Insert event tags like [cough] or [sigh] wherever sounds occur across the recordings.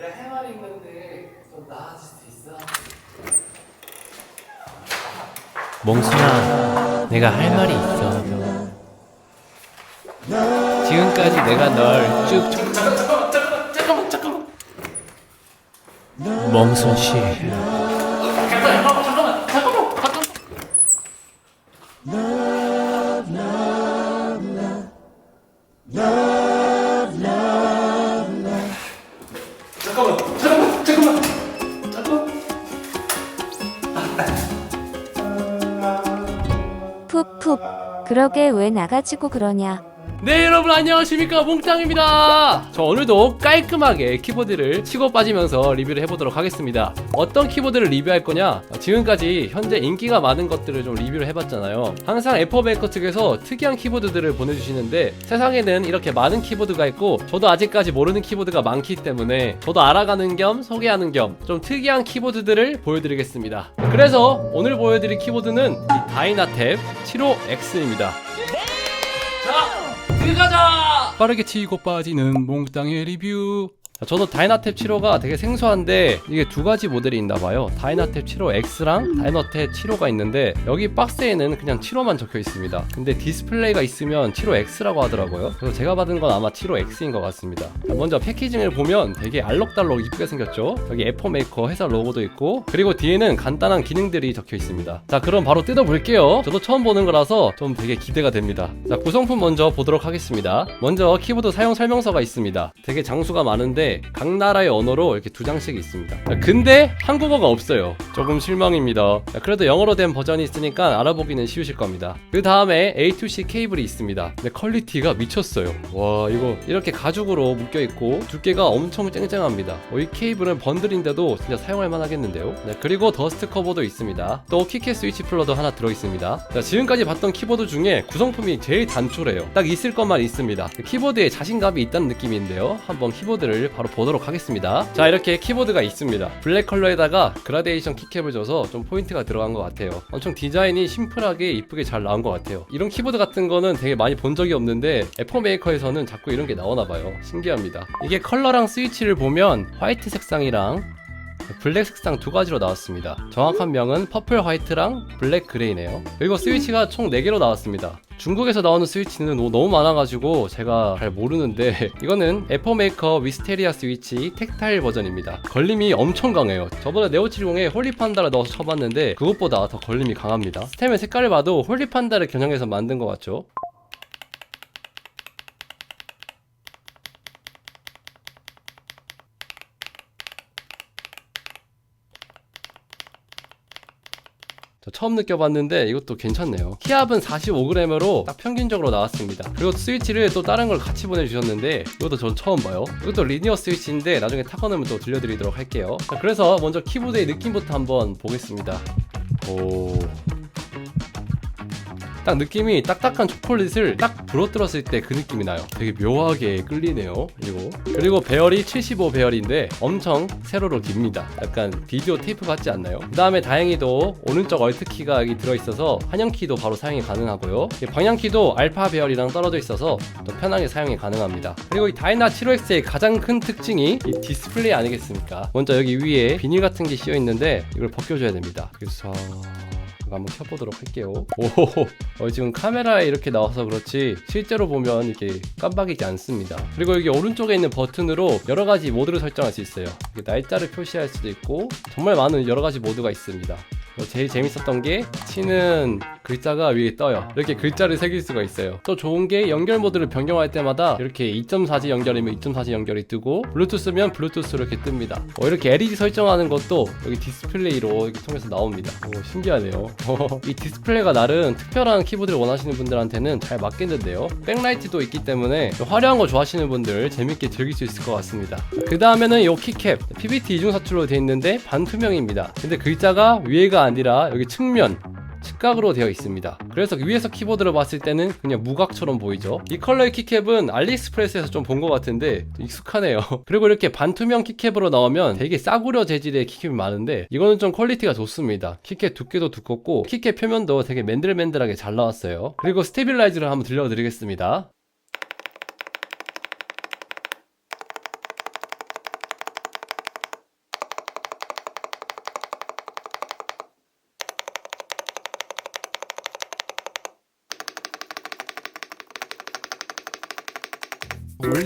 내가 할 말이 있는데 좀 나아질 수 있어? 몽순아, 내가 할 말이 있어. 지금까지 내가 널 쭉. 잠깐만, 잠깐만, 잠깐만, 잠깐만. 몽순 씨. 그러게 왜 나가지고 그러냐. 네 여러분 안녕하십니까? 몽땅입니다. 저 오늘도 깔끔하게 키보드를 치고 빠지면서 리뷰를 해보도록 하겠습니다. 어떤 키보드를 리뷰할 거냐? 지금까지 현재 인기가 많은 것들을 좀 리뷰를 해봤잖아요. 항상 애플메이커 측에서 특이한 키보드들을 보내주시는데 세상에는 이렇게 많은 키보드가 있고 저도 아직까지 모르는 키보드가 많기 때문에 저도 알아가는 겸 소개하는 겸 좀 특이한 키보드들을 보여드리겠습니다. 그래서 오늘 보여드릴 키보드는 이 다이나탭 75X입니다 자 들어가자! 빠르게 치고 빠지는 몽땅의 리뷰. 자, 저도 다이나탭 7호가 되게 생소한데 이게 두 가지 모델이 있나 봐요. 다이나탭 7호 X랑 다이나탭 7호가 있는데 여기 박스에는 그냥 7호만 적혀 있습니다. 근데 디스플레이가 있으면 7호 X라고 하더라고요. 그래서 제가 받은 건 아마 7호 X인 것 같습니다. 자, 먼저 패키징을 보면 되게 알록달록 이쁘게 생겼죠. 여기 애플 메이커 회사 로고도 있고 그리고 뒤에는 간단한 기능들이 적혀 있습니다. 자, 그럼 바로 뜯어볼게요. 저도 처음 보는 거라서 좀 되게 기대가 됩니다. 자, 구성품 먼저 보도록 하겠습니다. 먼저 키보드 사용 설명서가 있습니다. 되게 장수가 많은데 각 나라의 언어로 이렇게 두 장씩 있습니다. 자, 근데 한국어가 없어요. 조금 실망입니다. 자, 그래도 영어로 된 버전이 있으니까 알아보기는 쉬우실 겁니다. 그 다음에 A2C 케이블이 있습니다. 근데 퀄리티가 미쳤어요. 와 이거 이렇게 가죽으로 묶여 있고 두께가 엄청 쨍쨍합니다. 어, 이 케이블은 번들인데도 진짜 사용할 만하겠는데요. 네, 그리고 더스트 커버도 있습니다. 또 키캣 스위치 플러도 하나 들어 있습니다. 자, 지금까지 봤던 키보드 중에 구성품이 제일 단촐해요. 딱 있을 것만 있습니다. 키보드에 자신감이 있다는 느낌인데요. 한번 키보드를 바로 보도록 하겠습니다. 자 이렇게 키보드가 있습니다. 블랙 컬러에다가 그라데이션 키캡을 줘서 좀 포인트가 들어간 것 같아요. 엄청 디자인이 심플하게 이쁘게 잘 나온 것 같아요. 이런 키보드 같은 거는 되게 많이 본 적이 없는데 애플 메이커에서는 자꾸 이런 게 나오나 봐요. 신기합니다. 이게 컬러랑 스위치를 보면 화이트 색상이랑 블랙 색상 두 가지로 나왔습니다. 정확한 명은 퍼플 화이트랑 블랙 그레이네요. 그리고 스위치가 총 4개로 나왔습니다. 중국에서 나오는 스위치는 너- 너무 많아가지고 제가 잘 모르는데 [laughs] 이거는 애플메이커 위스테리아 스위치 텍타일 버전입니다. 걸림이 엄청 강해요. 저번에 네오70에 홀리판다를 넣어서 쳐봤는데 그것보다 더 걸림이 강합니다. 스템의 색깔을 봐도 홀리판다를 겨냥해서 만든 것 같죠? 처음 느껴봤는데 이것도 괜찮네요. 키압은 45g으로 딱 평균적으로 나왔습니다. 그리고 스위치를 또 다른 걸 같이 보내주셨는데 이것도 전 처음 봐요. 이것도 리니어 스위치인데 나중에 나면 또 들려드리도록 할게요. 자, 그래서 먼저 키보드의 느낌부터 한번 보겠습니다. 오. 딱 느낌이 딱딱한 초콜릿을 딱 부러뜨렸을 때 그 느낌이 나요. 되게 묘하게 끌리네요. 그리고 그리고 배열이 75 배열인데 엄청 세로로 깁니다. 약간 비디오 테이프 같지 않나요? 그 다음에 다행히도 오른쪽 얼트 키가 여기 들어 있어서 환영 키도 바로 사용이 가능하고요. 이 방향 키도 알파 배열이랑 떨어져 있어서 더 편하게 사용이 가능합니다. 그리고 이 다이나 75X의 가장 큰 특징이 이 디스플레이 아니겠습니까? 먼저 여기 위에 비닐 같은 게 씌어 있는데 이걸 벗겨줘야 됩니다. 그래서 이거 한번 켜보도록 할게요. 오, 어, 지금 카메라에 이렇게 나와서 그렇지 실제로 보면 이렇게 깜빡이지 않습니다. 그리고 여기 오른쪽에 있는 버튼으로 여러 가지 모드를 설정할 수 있어요. 날짜를 표시할 수도 있고 정말 많은 여러 가지 모드가 있습니다. 어, 제일 재밌었던 게 치는 글자가 위에 떠요. 이렇게 글자를 새길 수가 있어요. 또 좋은 게 연결 모드를 변경할 때마다 이렇게 2.4G 연결이면 2.4G 연결이 뜨고 블루투스면 블루투스로 이렇게 뜹니다. 어, 이렇게 LED 설정하는 것도 여기 디스플레이로 이렇게 통해서 나옵니다. 오, 신기하네요. [laughs] 이 디스플레이가 나름 특별한 키보드를 원하시는 분들한테는 잘 맞겠는데요. 백라이트도 있기 때문에 화려한 거 좋아하시는 분들 재밌게 즐길 수 있을 것 같습니다. 그 다음에는 이 키캡 PBT 이중 사출로 되어 있는데 반투명입니다. 근데 글자가 위에가 아니라 여기 측면 직각으로 되어 있습니다. 그래서 위에서 키보드를 봤을 때는 그냥 무각처럼 보이죠. 이 컬러의 키캡은 알리익스프레스에서 좀 본 것 같은데 익숙하네요. [laughs] 그리고 이렇게 반투명 키캡으로 나오면 되게 싸구려 재질의 키캡이 많은데 이거는 좀 퀄리티가 좋습니다. 키캡 두께도 두껍고 키캡 표면도 되게 맨들맨들하게 잘 나왔어요. 그리고 스테빌라이즈를 한번 들려드리겠습니다.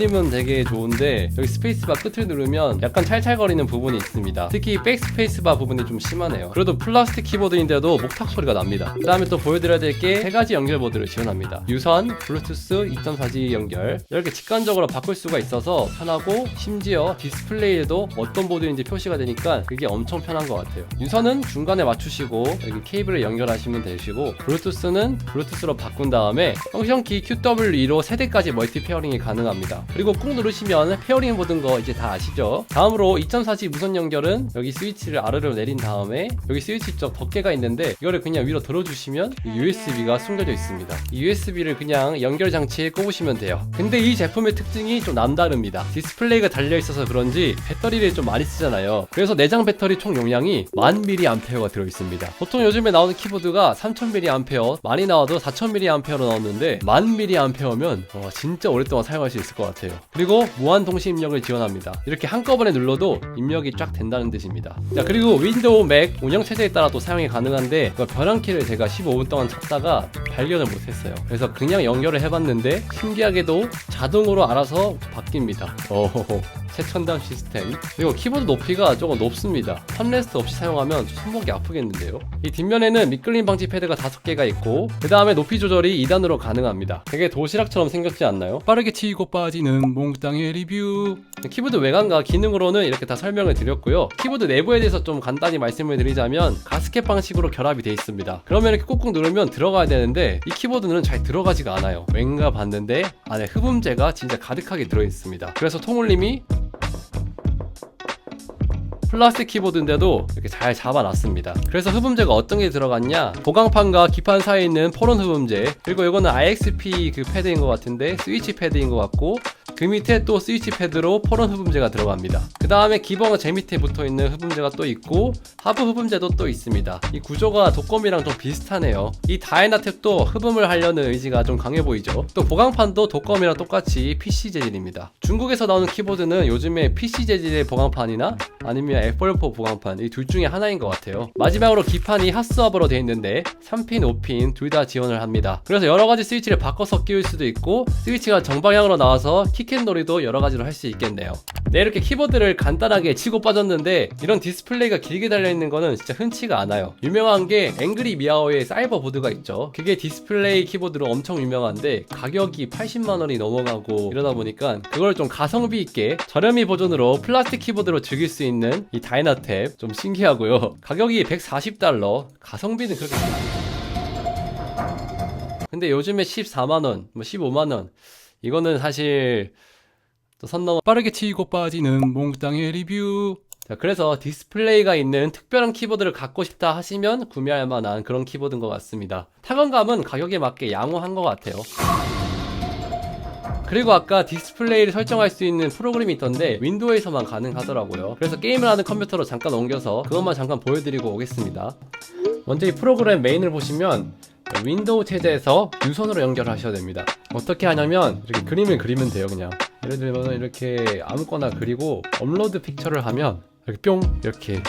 올리면 되게 좋은데 여기 스페이스바 끝을 누르면 약간 찰찰거리는 부분이 있습니다. 특히 백스페이스바 부분이 좀 심하네요. 그래도 플라스틱 키보드인데도 목탁 소리가 납니다. 그 다음에 또 보여드려야 될 게 세 가지 연결 보드를 지원합니다. 유선, 블루투스 2.4G 연결 이렇게 직관적으로 바꿀 수가 있어서 편하고 심지어 디스플레이에도 어떤 보드인지 표시가 되니까 그게 엄청 편한 것 같아요. 유선은 중간에 맞추시고 여기 케이블을 연결하시면 되시고 블루투스는 블루투스로 바꾼 다음에 펑션키 QW2로 세대까지 멀티 페어링이 가능합니다. 그리고 꾹 누르시면 페어링 보던 거 이제 다 아시죠? 다음으로 2.4G 무선 연결은 여기 스위치를 아래로 내린 다음에 여기 스위치 쪽 덮개가 있는데 이거를 그냥 위로 들어주시면 USB가 숨겨져 있습니다. 이 USB를 그냥 연결 장치에 꼽으시면 돼요. 근데 이 제품의 특징이 좀 남다릅니다. 디스플레이가 달려 있어서 그런지 배터리를 좀 많이 쓰잖아요. 그래서 내장 배터리 총 용량이 1000mAh가 들어 있습니다. 보통 요즘에 나오는 키보드가 3000mAh 많이 나와도 4000mAh로 나오는데 1000mAh면 어, 진짜 오랫동안 사용할 수 있을 것 같아요. 그리고 무한 동시 입력을 지원합니다. 이렇게 한꺼번에 눌러도 입력이 쫙 된다는 뜻입니다. 자 그리고 윈도우, 맥 운영 체제에 따라 또 사용이 가능한데 그 변환키를 제가 15분 동안 찾다가 발견을 못했어요. 그래서 그냥 연결을 해봤는데 신기하게도 자동으로 알아서 바뀝니다. 오호호. 최첨단 시스템. 그리고 키보드 높이가 조금 높습니다. 팜레스트 없이 사용하면 손목이 아프겠는데요. 이 뒷면에는 미끌림 방지 패드가 5개가 있고 그 다음에 높이 조절이 2단으로 가능합니다. 되게 도시락처럼 생겼지 않나요? 빠르게 치고 빠지는 몽땅의 리뷰. 키보드 외관과 기능으로는 이렇게 다 설명을 드렸고요. 키보드 내부에 대해서 좀 간단히 말씀을 드리자면 가스켓 방식으로 결합이 되어 있습니다. 그러면 이렇게 꾹꾹 누르면 들어가야 되는데 이 키보드는 잘 들어가지가 않아요. 왠가 봤는데 안에 흡음재가 진짜 가득하게 들어있습니다. 그래서 통울림이 플라스틱 키보드인데도 이렇게 잘 잡아놨습니다. 그래서 흡음재가 어떤 게 들어갔냐? 보강판과 기판 사이에 있는 포론 흡음재, 그리고 이거는 IXP 그 패드인 것 같은데 스위치 패드인 것 같고 그 밑에 또 스위치 패드로 포론 흡음재가 들어갑니다. 그 다음에 기본 제 밑에 붙어 있는 흡음재가 또 있고 하부 흡음재도 또 있습니다. 이 구조가 독검이랑 좀 비슷하네요. 이 다이나탭도 흡음을 하려는 의지가 좀 강해 보이죠. 또 보강판도 독검이랑 똑같이 PC 재질입니다. 중국에서 나오는 키보드는 요즘에 PC 재질의 보강판이나 아니면 F4 보강판 이 둘 중에 하나인 것 같아요. 마지막으로 기판이 핫스왑으로 되어 있는데 3핀, 5핀 둘 다 지원을 합니다. 그래서 여러 가지 스위치를 바꿔서 끼울 수도 있고 스위치가 정방향으로 나와서 키캣놀이도 여러 가지로 할 수 있겠네요. 네 이렇게 키보드를 간단하게 치고 빠졌는데 이런 디스플레이가 길게 달려있는 거는 진짜 흔치가 않아요. 유명한 게 앵그리 미아오의 사이버 보드가 있죠. 그게 디스플레이 키보드로 엄청 유명한데 가격이 80만원이 넘어가고 이러다 보니까 그걸 좀 가성비 있게 저렴이 버전으로 플라스틱 키보드로 즐길 수 있는 이 다이나탭 좀 신기하고요. 가격이 140달러 가성비는 그렇게 근데 요즘에 14만원, 뭐 15만원 이거는 사실 또선 넘어 빠르게 치고 빠지는 몽땅의 리뷰 자, 그래서 디스플레이가 있는 특별한 키보드를 갖고 싶다 하시면 구매할 만한 그런 키보드인 것 같습니다. 타건감은 가격에 맞게 양호한 것 같아요. 그리고 아까 디스플레이를 설정할 수 있는 프로그램이 있던데 윈도우에서만 가능하더라고요. 그래서 게임을 하는 컴퓨터로 잠깐 옮겨서 그것만 잠깐 보여드리고 오겠습니다. 먼저 이 프로그램 메인을 보시면 윈도우 체제에서 유선으로 연결하셔야 됩니다. 어떻게 하냐면 이렇게 그림을 그리면 돼요, 그냥. 예를 들면 이렇게 아무거나 그리고 업로드 픽처를 하면 이렇게 뿅 이렇게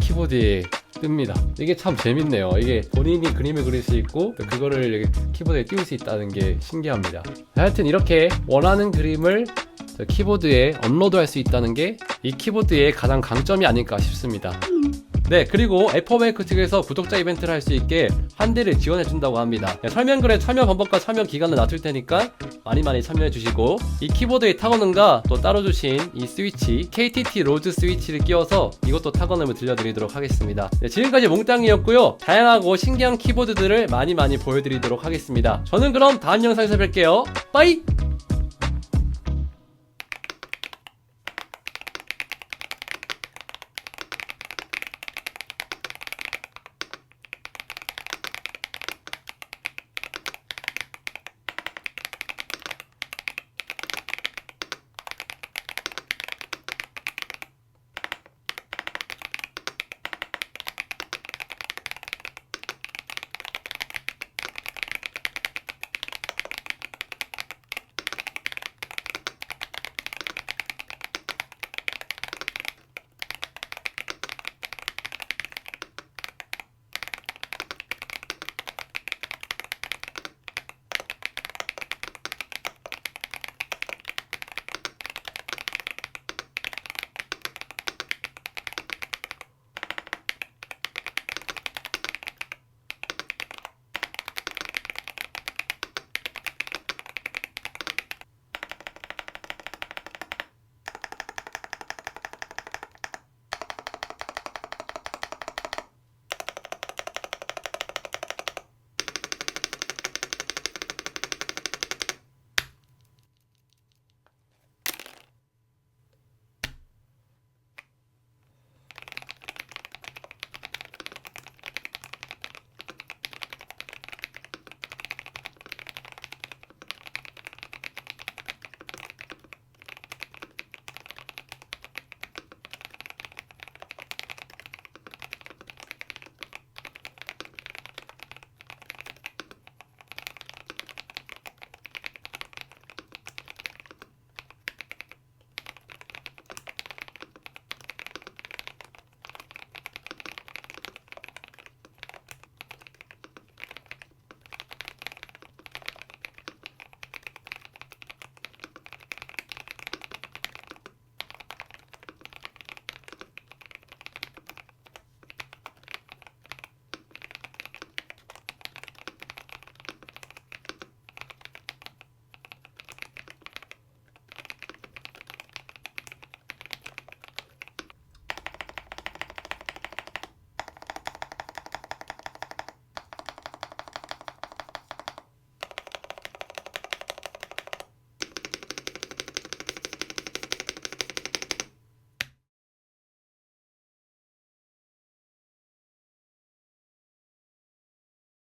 키보드에 뜹니다. 이게 참 재밌네요. 이게 본인이 그림을 그릴 수 있고 또 그거를 이렇게 키보드에 띄울 수 있다는 게 신기합니다. 하여튼 이렇게 원하는 그림을 저 키보드에 업로드 할 수 있다는 게 이 키보드의 가장 강점이 아닐까 싶습니다. 네, 그리고 애퍼메이크 측에서 구독자 이벤트를 할 수 있게 한 대를 지원해 준다고 합니다. 네, 설명글에 참여 방법과 참여 기간을 놔둘 테니까 많이 많이 참여해 주시고 이 키보드의 타건음과 또 따로 주신 이 스위치 KTT 로즈 스위치를 끼워서 이것도 타건음을 들려드리도록 하겠습니다. 네, 지금까지 몽땅이었고요. 다양하고 신기한 키보드들을 많이 많이 보여드리도록 하겠습니다. 저는 그럼 다음 영상에서 뵐게요. 빠이!